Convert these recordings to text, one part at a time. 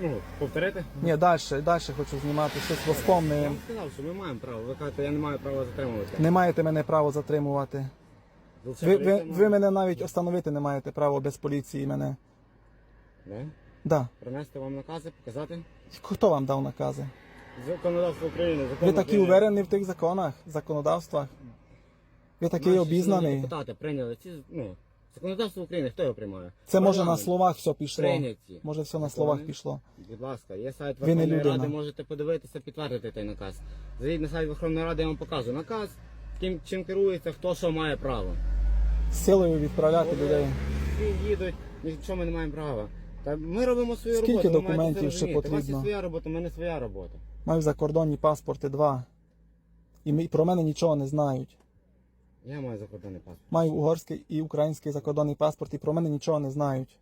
ну, повторити? Ні, далі, далі хочу знімати щось Я воспомне. вам сказав, що ми маємо право. Ви кажете, я не маю права затримувати. Не маєте мене права затримувати. Ви, ви, ви мене навіть встановити не маєте права без поліції мене. Не? Да. Принести вам накази, показати? Хто вам дав накази? Законодавство України, закон Ви такі України. уверені в тих законах, законодавствах? Ви такий Наші обізнаний? депутати прийняли ці, ну, законодавство України, хто його приймає? Це може на Парламент. словах все пішло. Прийняті. Може все на Закони. словах пішло. Будь ласка, є сайт Ви не Верховної людина. Ради, можете подивитися, підтвердити той наказ. Зайдіть на сайт Верховної Ради, я вам покажу наказ, ким, чим керується, хто що має право. Силою відправляти людей. Всі їдуть, нічого ми не маємо права. Та ми робимо свою Скільки роботу. ви маєте документів це ще розуміти. У вас потрібно? є своя робота, у мене своя робота. Маю закордонні паспорти два. І ми- про мене нічого не знають. Я маю закордонний паспорт. Маю угорський і український закордонний паспорт, і про мене нічого не знають.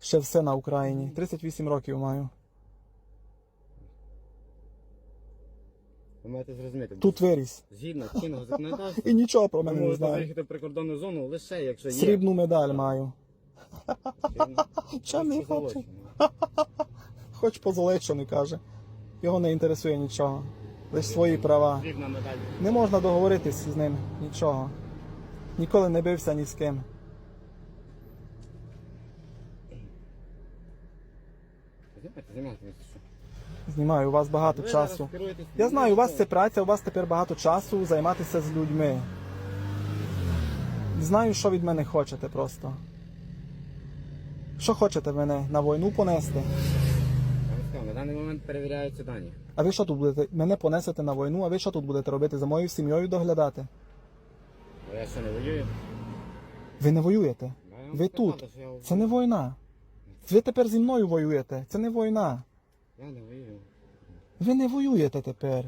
Ще все на Україні. 38 років маю. Ви маєте зрозуміти. Тут виріс. Згідно чинного законодавства, І нічого про мене не можете знають. виїхати в прикордонну зону лише якщо є. Срібну медаль маю. Не Це. Хоч позолечо не каже. Його не інтересує нічого. Лише свої права. Не можна договоритись з ним нічого. Ніколи не бився ні з ким. Знімаю, у вас багато Ви часу. Я знаю, у вас це праця, у вас тепер багато часу займатися з людьми. Знаю, що від мене хочете просто. Що хочете мене на війну понести? На даний момент перевіряються дані. А ви що тут будете? Мене понесете на війну, а ви що тут будете робити? За моєю сім'єю доглядати? Бо я що не воюю. Ви не воюєте. Я вам Ви сказав, тут. що я- Це не війна. Ви тепер зі мною воюєте. Це не війна. Я не воюю. Ви не воюєте тепер.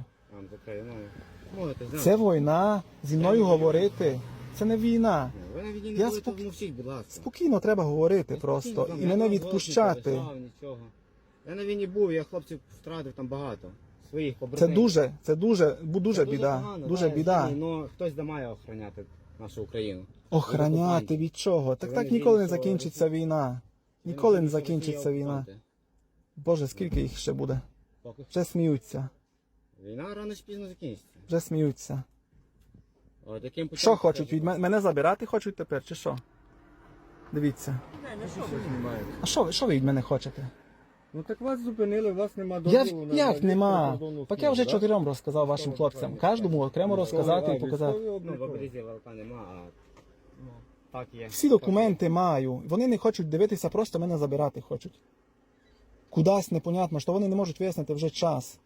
Можете знати. Це війна. Зі мною говорити. Це не війна. Ви навіть не Я будете спок- мовчіть, будь ласка. Спокійно треба говорити просто і мене відпущати. нічого. Я на війні був, я хлопців втратив там багато. Своїх Це дуже, це дуже, бу- дуже Це біда. погано, Дуже да, біда. знаю, хтось да має охороняти нашу Україну. Охраняти від чого? Так так ніколи не що закінчиться війна. Ніколи не закінчиться війна. Боже, скільки їх ще буде? Поки Вже сміються. Війна рано чи пізно закінчиться. Вже сміються. От яким путем Що хочуть від мене? Мене забирати хочуть тепер, чи що? Дивіться. А що ви що ви від мене хочете? Ну так вас зупинили, у вас нема Я, дозволу на як нема? Так я вже да? чотирьом розказав вашим хлопцям. Кожному окремо розказати і показати. Ну, в обрізі велика нема, а так є. Всі документи маю. Вони не хочуть дивитися, просто мене забирати хочуть. Кудись непонятно, що вони не можуть вияснити вже час.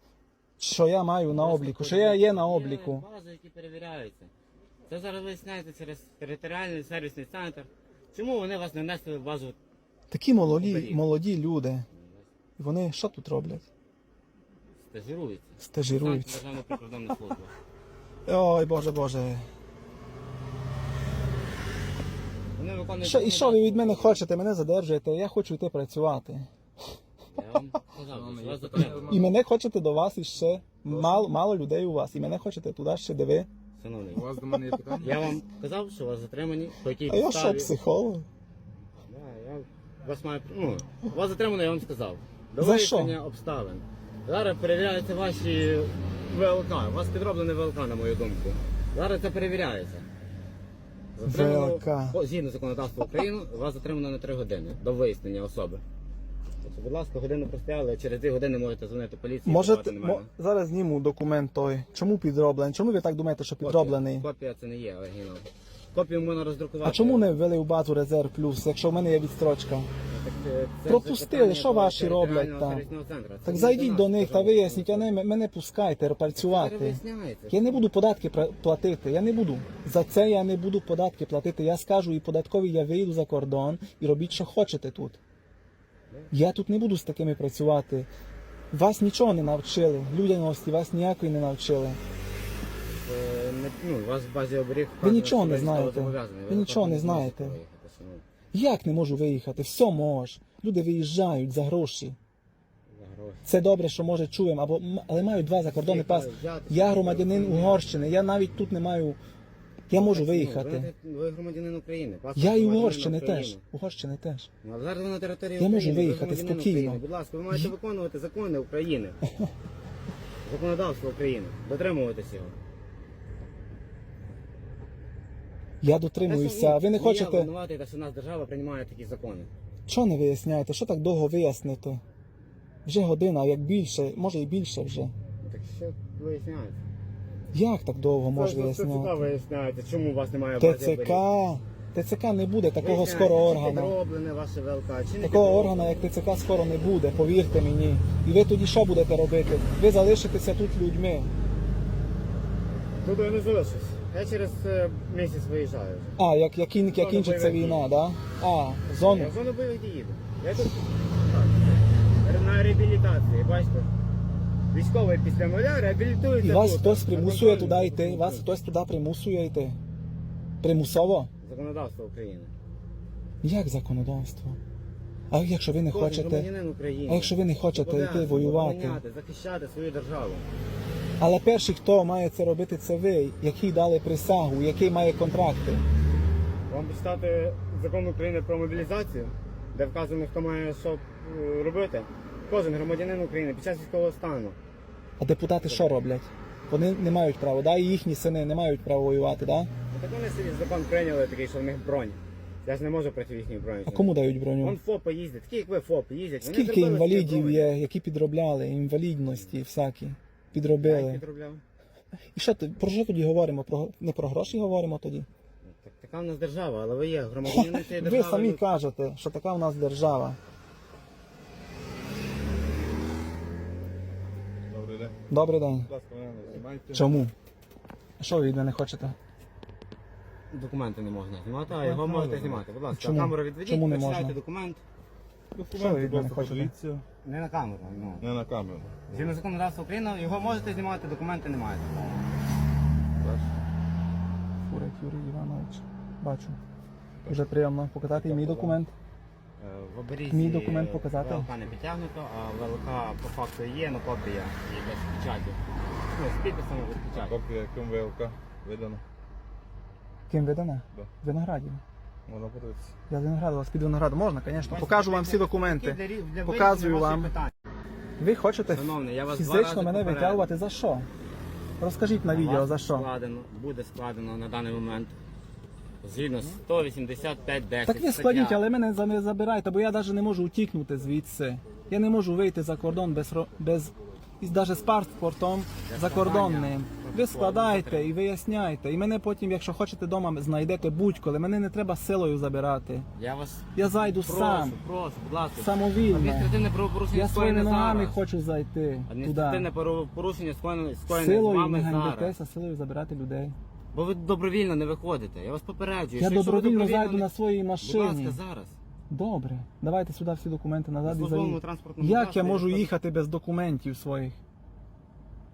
Що я маю на обліку, що я є на обліку. Є бази, які перевіряються. Це зараз виясняється через територіальний сервісний центр. Чому вони вас не внесли в базу? Такі молоді, молоді люди. І вони що тут роблять? Стажируються. Стажирують. Державна прикордонна служба. Ой, боже, боже. Вони виконують Що, і що ви від мене хочете? Мене задержуєте, я хочу йти працювати. Я вам сказав, що вас затримали. І мене хочете до вас іще. Мало, мало людей у вас. І мене хочете туди ще де ви. Шановний, У вас до мене є питання? я вам казав, що вас затримані, по якій А я що, підставі. психолог? Да, я вас маю, ну, вас затримано, я вам сказав. До За що? вияснення обставин. Зараз перевіряються ваші ВЛК. У вас підроблене ВЛК, на мою думку. Зараз це перевіряється. ВЛК. по- згідно законодавства України, вас затримано на 3 години до вияснення особи. Тобто, будь ласка, годину простояли, через 2 години можете дзвонити поліції. Можете, подавати на мо, мене. зараз зніму документ той. Чому підроблений? Чому ви так думаєте, що підроблений? Копія, копія це не є оригінал. Копію можна роздрукувати. А чому не ввели в базу резерв плюс, якщо в мене є відстрочка? Так, е, це Пропустили, запитання що до ваші роблять територіального там? сервісного центру. Це Так не зайдіть нас, до них та пожалуйста. виясніть, а не мене пускайте Це працювати. виясняється. Я не буду податки пра- платити. Я не буду. За це я не буду податки платити. Я скажу і податкові, я вийду за кордон і робіть, що хочете тут. Я тут не буду з такими працювати. Вас нічого не навчили. Людяності вас ніякої не навчили. Не- ну, у вас в базі оберіг Ви вказано, нічого що не знаєте. зобов'язаний. Ви нічого не знаєте. виїхати, шановні. Як не можу виїхати? Все можеш. Люди виїжджають за гроші. За гроші. Це добре, що може чуємо, або м- але маю два закордонні пас. Взяти, Я громадянин. Угорщини. Я навіть тут не маю Я можу ну, виїхати. Ви, ви громадянин України. паспорт Я і громадянина Угорщини України. теж. Угорщини теж. Ну, а зараз ви на території Я можу України, ви виїхати громадянин спокійно. України. Будь ласка, ви маєте виконувати закони України. Законодавство України. Дотримуватися його. Я дотримуюся. А ви не Я хочете. винуватий, те, що нас держава приймає такі закони. Що не виясняєте? Що так довго вияснити? Вже година, як більше, може і більше вже. Так що виясняється? Як так довго може виясняти? виясняється, чому у вас немає ТЦК. ТЦК не буде такого скоро органу. Підроблене ваше ВЛК, чи не Такого підроблене. органу, як ТЦК, скоро не буде, повірте мені. І ви тоді що будете робити? Ви залишитеся тут людьми. Тут я не залишусь. Я через е, місяць виїжджаю вже. А, як, як, кін- як кінчиться бойових війна, дій. да? А, в зону. Я в зону бойових дій їду. Я тут так, на реабілітації, бачите? Військовий після нуля реабілітується. І вас тут, хтось на примусує туди йти, вас пункті. хтось туди примусує йти. Примусово? Законодавство України. Як законодавство? А якщо ви не Кожен хочете. громадянин України. А якщо ви не хочете йти зобов'язаний воювати? обороняти, захищати свою державу. Але перший, хто має це робити, це ви, який дали присягу, який має контракти. Вам почитати закон України про мобілізацію, де вказано, хто має що е, робити. Кожен громадянин України під час військового стану. А депутати що роблять? Вони не мають права, да? І їхні сини не мають права воювати, да? Так вони собі закон прийняли такий, що в них бронь. Я ж не можу проти їхньої броні. А кому дають броню? Вон ФОПи їздять, такі як ви ФОПи їздять. Скільки інвалідів є, які підробляли, інвалідності всякі, Підробили. підробляв. І що ти про що тоді говоримо? Про не про гроші говоримо тоді? Так, така в нас держава, але ви є громадянин цієї Ви держави. самі кажете, що така в нас держава. Добрий день. Добрий день. Будь ласка, мене не знімайте. Чому? А Що ви від мене хочете? Документи не можна знімати, а його можете знімати. Будь ласка, Чому? камеру відведіть, Чому не почитайте можна? документ. Що ви від мене хочете? Не на камеру. Ну. Не на камеру. Згідно законодавства України, його можете знімати, документи не маєте. Фурик Юрій Іванович. Бачу. Дуже приємно показати і мій документ. Е, В оберізі Мій документ показати? ВЛК не підтягнуто, а ВЛК по факту є, але копія є без печаті. Ну, з підписами без печаті. Копія КМВЛК видана. Ким видане? Да. Виноградів. Можна подивитися. Я з Виноградова, з-під Винограду. Можна, звісно. Покажу вам всі документи. Показую вам. Ви хочете Шановний, я вас два фізично рази мене попередив. витягувати за що? Розкажіть на відео за що. Складено, буде складено на даний момент. Згідно 185.10. Так ви складіть, але мене за- не забирайте, бо я навіть не можу утікнути звідси. Я не можу вийти за кордон без ро- без і навіть з паспортом закордонним. Ви складайте і виясняйте. І мене потім, якщо хочете вдома, знайдете будь-коли. Мене не треба силою забирати. Я вас Я зайду прошу, сам, прошу, будь ласка. самовільно. Адміністративне правопорушення Я своїми скоєне ногами зараз. хочу зайти Адміністративне правопорушення скоєне, скоєне з Силою вами не зараз. ганьбитеся, силою забирати людей. Бо ви добровільно не виходите. Я вас попереджую. Я що якщо ви добровільно зайду не- на своїй Будь ласка, зараз. Добре, давайте сюди всі документи На назад і службовому заїду. транспортному Як я засобі можу їхати без документів своїх?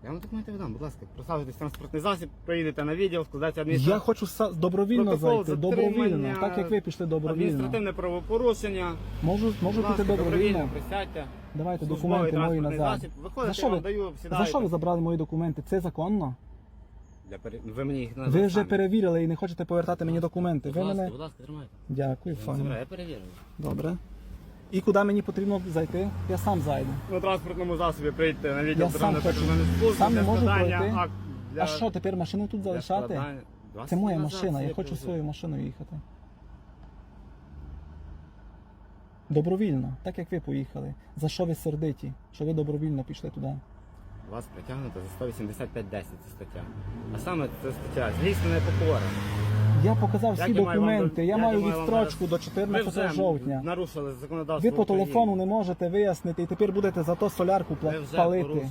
Я вам документи видам, будь ласка. Присаджуйтесь в транспортний засіб, приїдете на відділ, складайте Я адміністративне хочу са- добровільно Протокол зайти, затримання, добровільно, так як ви пішли добровільно. адміністративне правопорушення. Можу, можу Будь ласка, піти добровільно. присядьте. Давайте Службовий документи мої транспортний назад. засіб. За що я ви, вам даю, за що ви забрали мої документи? Це законно? Для пере- Ви мені їх Ви вже самі. перевірили і не хочете повертати мені документи. Будь Ви ласка, мене. будь ласка, тримайте. Дякую, файно. забираю, Я перевірю. Добре. І куди мені потрібно зайти? Я сам зайду. На транспортному засобі прийдете на відділ Я сам Державної хочу. прикордонної служби Сам не для можу складання пройти. акт для- А що, тепер машину тут для залишати? складання- Це моя машина, я хочу свою машиною їхати. Добровільно, так як ви поїхали. За що ви сердиті? Що ви добровільно пішли туди? Вас притягнуто за 185.10 це стаття. А саме це стаття злісна непокора. Я показав всі Як я маю вам документи, до- я як маю я маю вам відстрочку зараз- до Ви 14 вже жовтня. нарушили законодавство Ви по України. телефону не можете вияснити і тепер будете за то солярку пла- Ви вже палити. порушили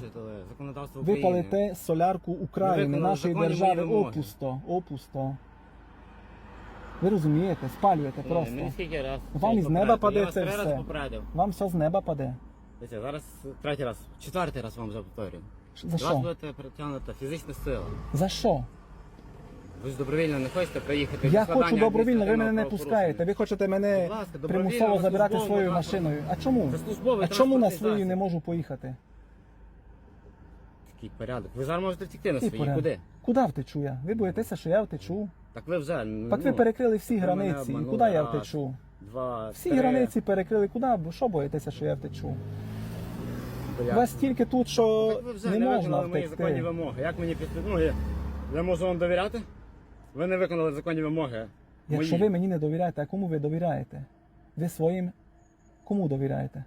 законодавство Ви України. палите солярку України, виконали нашої законні держави мої вимоги. опусто, опусто. Ви розумієте, спалюєте Ні, просто. мені скільки раз Вам із неба паде Я вас це три все. попередив. Вам все з неба паде. Дивіться, зараз третій раз, четвертий раз вам вже повторюю. За Вас що? будете притягнута фізична сила. За що? Ви ж добровільно не хочете приїхати. Я хочу добровільно, ви мене не пускаєте. Ви хочете мене Будь ласка, добровільно примусово забирати службовому своєю машиною. А чому? Це службовий А чому на транспортний свою засіб. не можу поїхати? Такий порядок. Ви зараз можете втекти на Який свої. порядок? Куди? Куди втечу я? Ви боїтеся, що я втечу? Так ви вже. ну, Так ви перекрили всі ви мене границі. І обманули куди я раз, втечу? Два, Всі три. границі перекрили. Куди? Бо Що боїтеся, що я втечу? У вас тільки тут, що Так ви вже не не можна виконали мої законні втекти. вимоги. Як мені після. Ну, я, я можу вам довіряти? Ви не виконали законні вимоги. Якщо мої. ви мені не довіряєте, а кому ви довіряєте? Ви своїм кому довіряєте?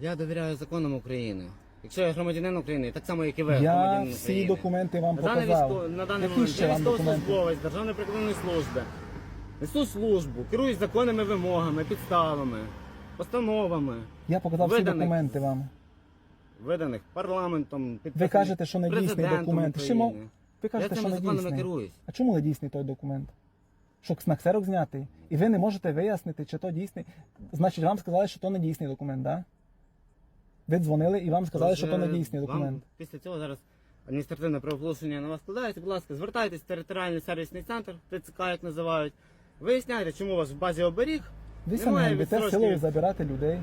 Я довіряю законам України. Якщо я громадянин України, так само, як і ви, Я громадянин всі України. документи вам на даний, показав. на даний Які момент ще я вам документи? військовослужбовець Державної прикордонної служби. Несу службу, керуюсь законними вимогами, підставами, постановами, Я показав всі Виданих. документи вам. виданих парламентом, Ви підписаних кажете, що не дійсний президентом документ. Ще України. Ви кажете, я що цими не законами дійсний. керуюсь. А чому не дійсний той документ? Що на ксерок знятий? І ви не можете вияснити, чи то дійсний. Значить, вам сказали, що то не дійсний документ, так? Да? Ви дзвонили і вам сказали, що то не Тож, дійсний вам документ. Після цього зараз адміністративне правопорушення на вас складається. Будь ласка, звертайтесь в територіальний сервісний центр, ТЦК, як називають. Виясняйте, чому у вас в базі оберіг. Ви самі ганьбите силою забирати людей.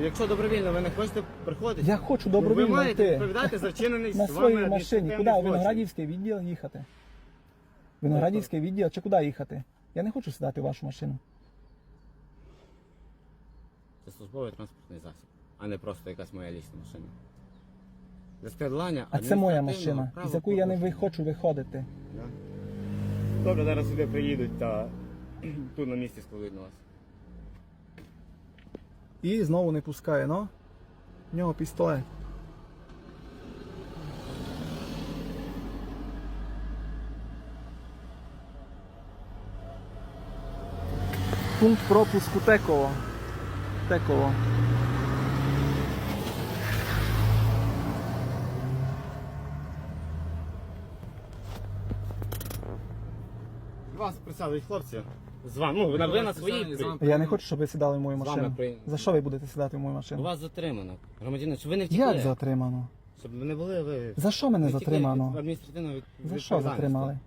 Якщо добровільно ви не хочете приходити, Я хочу ну, ви добровільно маєте йти. відповідати за вчинений На з вами своїй машині. адміністративний Куди? Злочин. Виноградівський відділ їхати? Виноградівський відділ чи куди їхати? Я не хочу сідати в вашу машину. Це службовий транспортний засіб, а не просто якась моя лісна машина. Для складання А це моя адміністративного машина, з якої я не ви- правопорушення. хочу виходити. Добре, зараз сюди приїдуть та тут на місці складуть на вас. І знову не пускає, ну? В нього пістолет. Пункт пропуску Теково. Теково. Вас присадують хлопці. З вами. Ну, ви на, ви на своїй. З вами. Я не хочу, щоб ви сідали в мою З вами машину. За що ви будете сідати в мою У машину? вас затримано. Громадянин, щоб ви не втекли. Як затримано? Щоб ви не були ви. За що мене не втекли затримано? адміністративної від- За що відповідальності. затримали?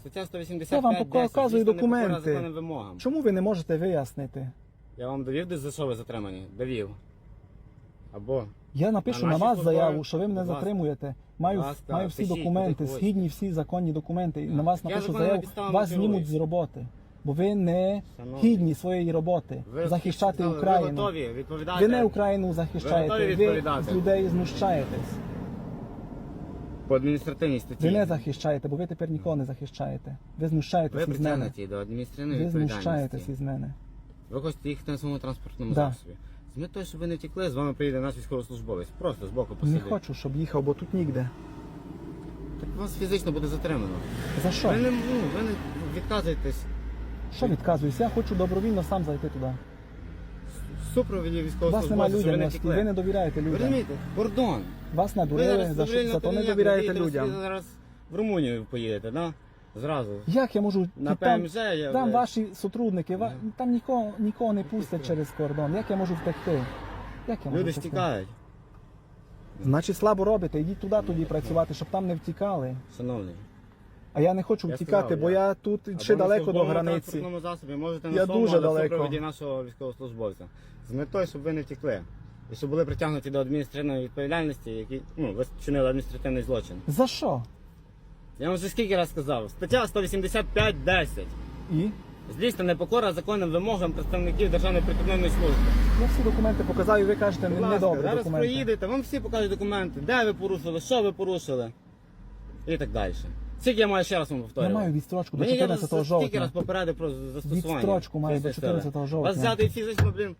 Стаття 185, Я вам показую документи. вимогам. Чому ви не можете вияснити? Я вам довів, де за що ви затримані? Довів. Або Я напишу На на наші вас службові- заяву, що ви мене Будь ласка. затримуєте. Маю, Будь ласка, маю всі пишіть, документи, куди хочете. згідні всі законні документи. І Так. на вас Я напишу законними заяву, підставами вас керуюсь. знімуть з роботи. Бо ви не Шановний, гідні своєї роботи ви захищати Ви Україну. готові відповідати? Ви не Україну Ви захищаєте, готові ви з людей знущаєтесь. По адміністративній статті. Ви не захищаєте, бо ви тепер нікого не захищаєте. Ви Ви знущаєтесь із мене. до адміністративної Ви знущаєтесь із мене. Ви хочете їхати на своєму транспортному Да. засобі. З метою, щоб ви не втекли, з вами приїде наш військовослужбовець. Просто з боку Не хочу, щоб їхав, бо тут нігде. Так вас фізично буде затримано. За що? Ви не, ну, ви не відказуєтесь Що відказуюсь? Я хочу добровільно сам зайти туди. в супроводі У вас немає щоб ви не людяності, ви не довіряєте Ви людям. розумієте? Кордон. Вас Ви надурили, за, що- добровільно за то не довіряєте ви людям. зараз в Румунію поїдете, да? Зразу. Як я можу На там, ПМЖ я там ваші сотрудники, ва- там нікого, нікого не пустять через кордон. Як я можу втекти? Як я можу Люди ж втекти? тікають, Значить, слабо робите, йдіть туди тоді працювати, щоб там не втікали. шановний. А я не хочу Я втікати, сказав, бо я- я тут Або ще на далеко до службовому границі. транспортному засобі можете Я на своєму, дуже далеко. супроводі нашого військовослужбовця. З метою, щоб ви не втекли. І щоб були притягнуті до адміністративної відповідальності, які ну, ви вчинили адміністративний злочин. За що? Я вам вже скільки раз сказав. Стаття 185.10. І? Злісна непокора законним вимогам представників Державної прикордонної служби. Я всі документи показав і ви кажете, Будь не ласка, недобре зараз документи. проїдете, вам всі покажуть документи, де ви порушили, що ви порушили. І так далі. Скільки я маю ще раз вам Я повторювати? маю відстрочку до Мені я 14 вас Скільки раз жовтня. попередив про застосування. Відстрочку маю до цієї 14 жовтня. Вас взяти фізично, блін,